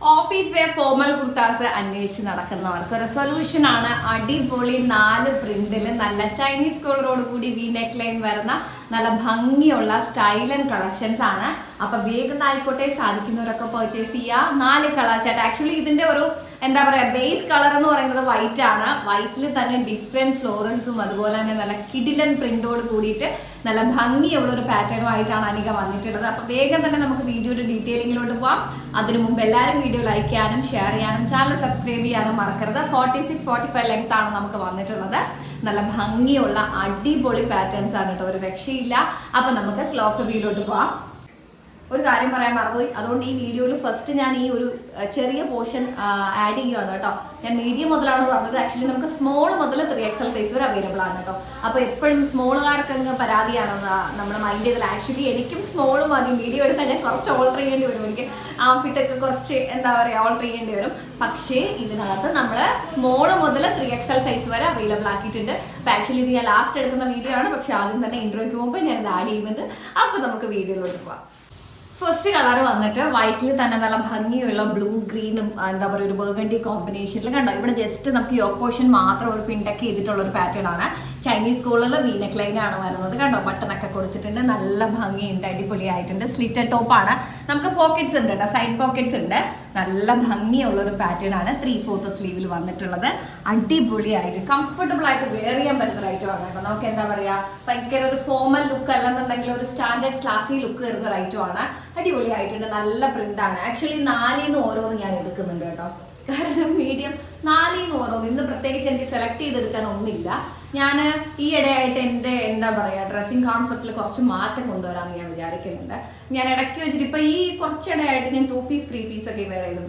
Office wear formal kurtas അന്വേഷിച്ച് നടക്കുന്നവർക്ക് ഒരു solution ആണ്. അടിപൊളി നാല് പ്രിന്റിൽ നല്ല ചൈനീസ് കോളറോട് കൂടി വി നെക്ക് ലൈൻ വരുന്ന നല്ല ഭംഗിയുള്ള സ്റ്റൈൽ ആൻഡ് കളക്ഷൻസ് ആണ്. അപ്പൊ വേഗം ആയിക്കോട്ടെ സാധിക്കുന്നവരൊക്കെ പർച്ചേസ് ചെയ്യുക. നാല് കളർ ചാറ്റ് ആക്ച്വലി ഇതിന്റെ ഒരു എന്താ പറയാ ബേസ് കളർ എന്ന് പറയുന്നത് വൈറ്റ് ആണ്. വൈറ്റിൽ തന്നെ ഡിഫറെന്റ് ഫ്ലോറൽസും അതുപോലെ തന്നെ നല്ല കിഡിലൻ പ്രിന്റോട് കൂടിയിട്ട് നല്ല ഭംഗിയുള്ള ഒരു പാറ്റേണുമായിട്ടാണ് അനിക വന്നിട്ടുള്ളത്. അപ്പൊ വേഗം തന്നെ നമുക്ക് വീഡിയോയുടെ ഡീറ്റെയിലിങ്ങിലോട്ട് പോവാം. അതിനു മുമ്പ് എല്ലാവരും വീഡിയോ ലൈക്ക് ചെയ്യാനും ഷെയർ ചെയ്യാനും ചാനൽ സബ്സ്ക്രൈബ് ചെയ്യാനും മറക്കരുത്. Forty six forty five length ആണ് നമുക്ക് വന്നിട്ടുള്ളത്. നല്ല ഭംഗിയുള്ള അടിപൊളി പാറ്റേൺസ് ആണ് കേട്ടോ ഒരു രക്ഷയില്ല. അപ്പൊ നമുക്ക് ക്ലോസ് വീലോട്ട് പോവാം. ഒരു കാര്യം പറയാൻ മറന്നുപോയി. അതുകൊണ്ട് ഈ വീഡിയോയിൽ ഫസ്റ്റ് ഞാൻ ഈ ഒരു ചെറിയ പോർഷൻ ആഡ് ചെയ്യുകയാണ് കേട്ടോ. ഞാൻ മീഡിയം മുതലാണ് പറഞ്ഞത്. ആക്ച്വലി നമുക്ക് സ്മോൾ മുതൽ ത്രീ എക്സൽ സൈസ് വരെ അവൈലബിൾ ആണ് കേട്ടോ. അപ്പൊ എപ്പോഴും സ്മോളുകാർക്ക് അങ്ങ് പരാതിയാണെന്ന് നമ്മൾ മൈൻഡ് ചെയ്തത്. ആക്ച്വലി എനിക്കും സ്മോൾ മതി. മീഡിയം എടുത്താൽ ഞാൻ കുറച്ച് ഓൾട്ടർ ചെയ്യേണ്ടി വരും എനിക്ക്. ആ ഫിറ്റൊക്കെ കുറച്ച് എന്താ പറയുക ഓൾട്ടർ ചെയ്യേണ്ടി വരും. പക്ഷേ ഇതിനകത്ത് നമ്മൾ സ്മോൾ മുതൽ ത്രീ എക്സൽ സൈസ് വരെ അവൈലബിൾ ആക്കിയിട്ടുണ്ട്. അപ്പൊ ആക്ച്വലി ഇത് ഞാൻ ലാസ്റ്റ് എടുക്കുന്ന വീഡിയോ ആണ്. പക്ഷെ ആദ്യം തന്നെ ഇൻട്രോയ്ക്ക് മുമ്പ് ഞാൻ ഇത് ആഡ് ചെയ്യുന്നുണ്ട്. അപ്പൊ നമുക്ക് വീഡിയോയിലോട്ട് പോവാം. ഫസ്റ്റ് കളർ വന്നിട്ട് വൈറ്റിൽ തന്നെ നല്ല ഭംഗിയുള്ള ബ്ലൂ ഗ്രീനും എന്താ പറയുക ഒരു ബർഗണ്ടി കോമ്പിനേഷനിൽ കണ്ടോ? ഇവിടെ ജസ്റ്റ് നമുക്ക് യോ പോർഷൻ മാത്രം ഒരു പിൻടക്ക് ചെയ്തിട്ടുള്ള ഒരു പാറ്റേൺ ആണ്. ചൈനീസ് സ്കൂളിൽ വീനക്ക് ലൈൻ ആണ് വരുന്നത്. കണ്ടോ? ബട്ടണൊക്കെ കൊടുത്തിട്ടുണ്ട്. നല്ല ഭംഗിയുണ്ട്. അടിപൊളി ആയിട്ടുണ്ട് സ്ലിറ്റഡ് ടോപ്പ് ആണ്. നമുക്ക് പോക്കറ്റ്സ് ഉണ്ട് കേട്ടോ സൈഡ് പോക്കറ്റ്സ് ഉണ്ട്. നല്ല ഭംഗിയുള്ള ഒരു പാറ്റേൺ ആണ് ത്രീ ഫോർത്ത് സ്ലീവിൽ വന്നിട്ടുള്ളത്. അടിപൊളിയായിട്ട്. കംഫർട്ടബിൾ ആയിട്ട് വെയർ ചെയ്യാൻ പറ്റുന്ന ഒരു ആണ് കേട്ടോ. നമുക്ക് എന്താ പറയാ? ഭയങ്കര ഒരു ഫോമൽ ലുക്ക് അല്ലെന്നുണ്ടെങ്കിൽ ഒരു സ്റ്റാൻഡേർഡ് ക്ലാസി ലുക്ക് വരുന്ന ഒരു ആണ്. അടിപൊളിയായിട്ടുണ്ട്. നല്ല പ്രിന്റ് ആണ്. ആക്ച്വലി നാലിന്ന് ഓരോന്ന് ഞാൻ എടുക്കുന്നുണ്ട് കേട്ടോ. കാരണം മീഡിയം നാലിന്ന് ഓരോന്ന് ഇന്ന് പ്രത്യേകിച്ച് എനിക്ക് സെലക്ട് ചെയ്തെടുക്കാൻ ഒന്നില്ല ഞാൻ ഈ ഇടയായിട്ട് എന്റെ എന്താ പറയുക ഡ്രസ്സിങ് കോൺസെപ്റ്റിൽ കുറച്ച് മാറ്റം കൊണ്ടുവരാമെന്ന് ഞാൻ വിചാരിക്കുന്നുണ്ട്. ഞാൻ ഇടയ്ക്ക് വെച്ചിട്ട് ഇപ്പൊ ഈ കുറച്ചിടയായിട്ട് ഞാൻ ടു പീസ് ത്രീ പീസ് ഒക്കെ വേറെ ചെയ്തു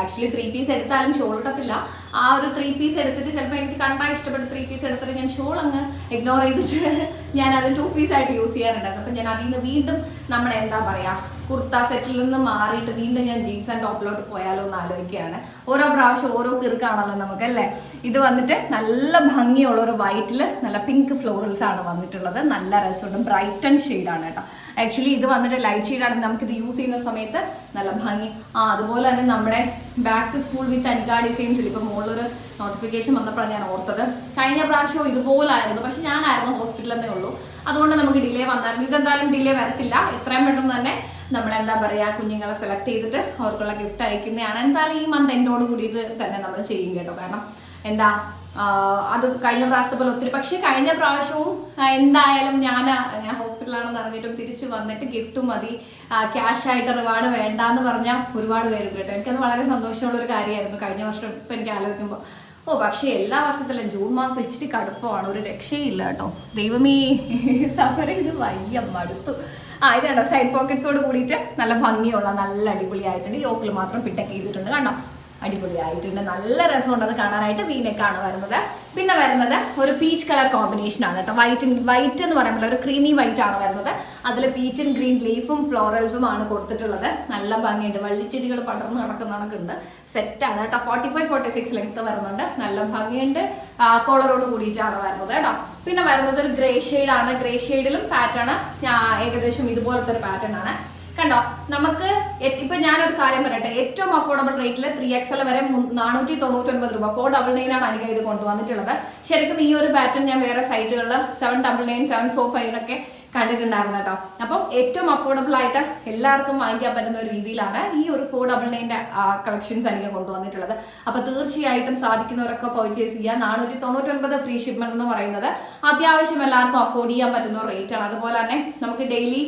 ആക്ച്വലി ത്രീ പീസ് എടുത്താലും ഷോൾ ഇട്ടത്തില്ല ആ ഒരു ത്രീ പീസ് എടുത്തിട്ട് ചിലപ്പോൾ എനിക്ക് കണ്ടാൽ ഇഷ്ടപ്പെട്ട ത്രീ പീസ് എടുത്തിട്ട് ഞാൻ ഷോൾ അങ്ങ് ഇഗ്നോർ ചെയ്തിട്ട് ഞാൻ അത് ടു പീസ് ആയിട്ട് യൂസ് ചെയ്യാറുണ്ടായിരുന്നു. അപ്പം ഞാൻ അതിൽ നിന്ന് വീണ്ടും നമ്മുടെ എന്താ പറയുക കുർത്ത സെറ്റിൽ നിന്ന് മാറിയിട്ട് വീണ്ടും ഞാൻ ജീൻസ് ആൻഡ് ടോപ്പിലോട്ട് പോയാലോ എന്ന് ആലോചിക്കുകയാണ്. ഓരോ പ്രാവശ്യം ഓരോ കിറുക്കാണല്ലോ നമുക്ക് അല്ലേ? ഇത് വന്നിട്ട് നല്ല ഭംഗിയുള്ള ഒരു വൈറ്റിൽ നല്ല പിങ്ക് ഫ്ലോറൽസ് ആണ് വന്നിട്ടുള്ളത്. നല്ല രസമുണ്ട്. ബ്രൈറ്റൺ ഷെയ്ഡാണ് കേട്ടോ. ആക്ച്വലി ഇത് വന്നിട്ട് ലൈറ്റ് ഷെയ്ഡാണെങ്കിൽ നമുക്ക് ഇത് യൂസ് ചെയ്യുന്ന സമയത്ത് നല്ല ഭംഗി. ആ അതുപോലെ തന്നെ നമ്മുടെ back to school with Anka ഡിസൈൻസിൽ ഇപ്പോൾ മുകളിലൊരു നോട്ടിഫിക്കേഷൻ വന്നപ്പോഴാണ് ഞാൻ ഓർത്തത്. കഴിഞ്ഞ പ്രാവശ്യവും ഇതുപോലായിരുന്നു. പക്ഷെ ഞാനായിരുന്നു ഹോസ്പിറ്റലിൽ തന്നെ ഉള്ളൂ. അതുകൊണ്ട് നമുക്ക് ഡിലേ വന്നായിരുന്നു. ഇതെന്തായാലും ഡിലേ വരത്തില്ല. എത്രയും പെട്ടെന്ന് തന്നെ നമ്മൾ എന്താ പറയാ കുഞ്ഞുങ്ങളെ സെലക്ട് ചെയ്തിട്ട് അവർക്കുള്ള ഗിഫ്റ്റ് അയക്കുന്നതാണ്. എന്തായാലും ഈ മന്ത് എന്റോട് ഇത് തന്നെ നമ്മൾ ചെയ്യും കേട്ടോ. കാരണം എന്താ അത് കഴിഞ്ഞ പ്രാവശ്യത്തെ പോലെ ഒത്തിരി. പക്ഷെ കഴിഞ്ഞ പ്രാവശ്യവും എന്തായാലും ഞാൻ ഞാൻ ഹോസ്പിറ്റലാണെന്ന് അറിഞ്ഞിട്ടും തിരിച്ചു വന്നിട്ട് ഗിഫ്റ്റ് മതി. ക്യാഷ് ആയിട്ട് റിവാർഡ് വേണ്ടാന്ന് പറഞ്ഞാൽ ഒരുപാട് പേര് കേട്ടോ. എനിക്കത് വളരെ സന്തോഷമുള്ള ഒരു കാര്യമായിരുന്നു. കഴിഞ്ഞ വർഷം ഇപ്പം എനിക്ക് ആലോചിക്കുമ്പോൾ ഓ പക്ഷേ എല്ലാ വർഷത്തിലും ജൂൺ മാസം ഇച്ചിരി കടുപ്പമാണ്. ഒരു രക്ഷയില്ല കേട്ടോ. ദൈവമേ സഫർ ചെയ്ത് വയ്യ മടുത്തു. ആ ഇത് കണ്ടോ? സൈഡ് പോക്കറ്റ്സോട് കൂടിയിട്ട് നല്ല ഭംഗിയുള്ള നല്ല അടിപൊളിയായിട്ടുണ്ട്. യോക്കിൽ മാത്രം പിട്ടൊക്കെ ചെയ്തിട്ടുണ്ട്. കണ്ടോ? അടിപൊളിയായിട്ടുണ്ട്. നല്ല രസമുണ്ട് അത് കാണാനായിട്ട് വീനെക്കാണ് വരുന്നത്. പിന്നെ വരുന്നത് ഒരു പീച്ച് കളർ കോമ്പിനേഷൻ ആണ് കേട്ടോ. വൈറ്റ് വൈറ്റ് എന്ന് പറയുമ്പോൾ ഒരു ക്രീമി വൈറ്റ് ആണ് വരുന്നത്. അതിൽ പീച്ചും ഗ്രീൻ ലീഫും ഫ്ലോറൽസും ആണ് കൊടുത്തിട്ടുള്ളത്. നല്ല ഭംഗിയുണ്ട്. വള്ളിച്ചെടികൾ പടർന്ന് നടക്കുന്ന കണക്കുണ്ട്. സെറ്റാണ് കേട്ടോ. Forty five forty six length വരുന്നുണ്ട്. നല്ല ഭംഗിയുണ്ട്. കോളറോട് കൂടിയിട്ടാണ് വരുന്നത് കേട്ടോ. പിന്നെ വരുന്നത് ഒരു ഗ്രേ ആണ്. ഗ്രേ ഷെയ്ഡിലും പാറ്റേൺ ഏകദേശം ഇതുപോലത്തെ ഒരു പാറ്റേൺ ആണ്. കണ്ടോ നമുക്ക് ഇപ്പൊ ഞാനൊരു കാര്യം പറയട്ടെ. ഏറ്റവും അഫോർഡബിൾ റേറ്റിൽ ത്രീ എക്സ് എൽ വരെ നാനൂറ്റി തൊണ്ണൂറ്റി ഒൻപത് രൂപ. ഫോർ ഡബിൾ നയൻ ആണ് എനിക്ക് ഇത് കൊണ്ടുവന്നിട്ടുള്ളത്. ശരിക്കും ഈ ഒരു പാറ്റേൺ ഞാൻ വേറെ സൈറ്റുകളിൽ seven double nine seven four ഫൈവിനൊക്കെ കണ്ടിട്ടുണ്ടായിരുന്നു കേട്ടോ. അപ്പം ഏറ്റവും അഫോർഡബിൾ ആയിട്ട് എല്ലാവർക്കും വാങ്ങിക്കാൻ പറ്റുന്ന ഒരു രീതിയിലാണ് ഈ ഒരു ഫോർ ഡബിൾ നയന്റെ കളക്ഷൻസ് എനിക്ക് കൊണ്ടുവന്നിട്ടുള്ളത്. അപ്പം തീർച്ചയായിട്ടും സാധിക്കുന്നവരൊക്കെ പർച്ചേസ് ചെയ്യുക. നാനൂറ്റി തൊണ്ണൂറ്റൊൻപത് ഫ്രീ ഷിപ്മെന്റ് എന്ന് പറയുന്നത് അത്യാവശ്യം എല്ലാവർക്കും അഫോർഡ് ചെയ്യാൻ പറ്റുന്ന റേറ്റ് ആണ്. അതുപോലെ തന്നെ നമുക്ക് ഡെയിലി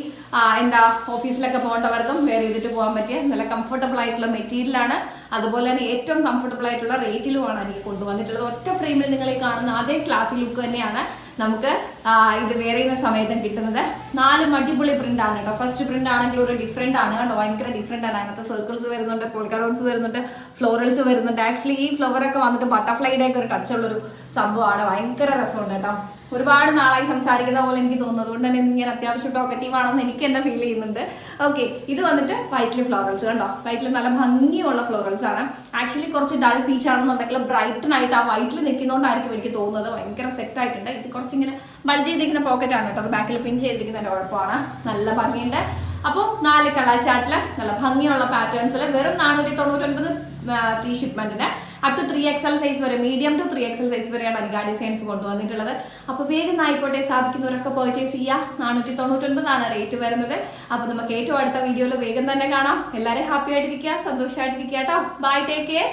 എന്താ ഓഫീസിലൊക്കെ പോകേണ്ടവർക്കും വേറെ ചെയ്തിട്ട് പോകാൻ പറ്റിയ നല്ല കംഫർട്ടബിൾ ആയിട്ടുള്ള മെറ്റീരിയലാണ് അതുപോലെ തന്നെ ഏറ്റവും കംഫർട്ടബിൾ ആയിട്ടുള്ള റേറ്റിലുമാണ് എനിക്ക് കൊണ്ടുവന്നിട്ടുള്ളത്. ഒറ്റ ഫ്രെയിമിൽ നിങ്ങളെ കാണുന്ന അതേ ക്ലാസ് ലുക്ക് തന്നെയാണ് നമുക്ക് ഇത് വേറെ സമയത്തും കിട്ടുന്നത്. നാല് മടിപൊളി പ്രിന്റ് ആണ് കേട്ടോ. ഫസ്റ്റ് പ്രിന്റ് ആണെങ്കിൽ ഒരു ഡിഫറെന്റ് ആണ് കേട്ടോ. ഭയങ്കര ഡിഫറെന്റ് ആണ്. അതിനകത്ത് സർക്കിൾസ് വരുന്നുണ്ട് പോൾക്കറോൺസ് വരുന്നുണ്ട് ഫ്ലോറൽസ് വരുന്നുണ്ട്. ആക്ച്വലി ഈ ഫ്ലവർ ഒക്കെ വന്നിട്ട് ബട്ടർഫ്ലൈയുടെ ഒക്കെ ഒരു ടച്ച് ഉള്ളൊരു സംഭവമാണ്. ഭയങ്കര രസമുണ്ട് കേട്ടോ. ഒരുപാട് നാളായി സംസാരിക്കുന്ന പോലെ എനിക്ക് തോന്നുന്നു. അതുകൊണ്ട് തന്നെ ഇങ്ങനെ അത്യാവശ്യം ടോക്കറ്റീവ് ആണെന്ന് എനിക്ക് എന്നെ ഫീൽ ചെയ്യുന്നുണ്ട്. ഓക്കെ ഇത് വന്നിട്ട് വൈറ്റിൽ ഫ്ലോറൽസ് കണ്ടോ? വൈറ്റിൽ നല്ല ഭംഗിയുള്ള ഫ്ലോറൽസ് ആണ്. ആക്ച്വലി കുറച്ച് ഡൾ പീച്ച് ആണെന്നുണ്ടെങ്കിൽ ബ്രൈറ്റൻ ആയിട്ട് ആ വൈറ്റിൽ നിൽക്കുന്നതുകൊണ്ടായിരിക്കും എനിക്ക് തോന്നുന്നത്. ഭയങ്കര സെറ്റ് ആയിട്ടുണ്ട്. കുറച്ചിങ്ങനെ ബൾജ് ചെയ്തിരിക്കുന്ന പോക്കറ്റ് ആണ് കേട്ടോ. അത് ബാക്കിൽ പിൻ ചെയ്തിരിക്കുന്നതിന്റെ കുഴപ്പമാണ്. നല്ല ഭംഗിയുണ്ട്. അപ്പോൾ നാല് കളർ ചാർട്ടിൽ നല്ല ഭംഗിയുള്ള പാറ്റേൺസിൽ വെറും നാനൂറ്റി തൊണ്ണൂറ്റൊൻപത് free ഷിപ്മെന്റിന് up to three XL size വരെ medium to three XL size വരെയാണ് അനിക ഡിസൈൻസ് കൊണ്ടുവന്നിട്ടുള്ളത്. അപ്പോൾ വേഗം ആയിക്കോട്ടെ സാധിക്കുന്നവരൊക്കെ പർച്ചേസ് ചെയ്യാം. നാനൂറ്റി തൊണ്ണൂറ്റൊൻപതാണ് റേറ്റ് വരുന്നത്. അപ്പോൾ നമുക്ക് ഏറ്റവും അടുത്ത വീഡിയോയിൽ വേഗം തന്നെ കാണാം. എല്ലാവരും ഹാപ്പി ആയിട്ടിരിക്കുക സന്തോഷമായിട്ടിരിക്കുക കേട്ടോ. Bye take care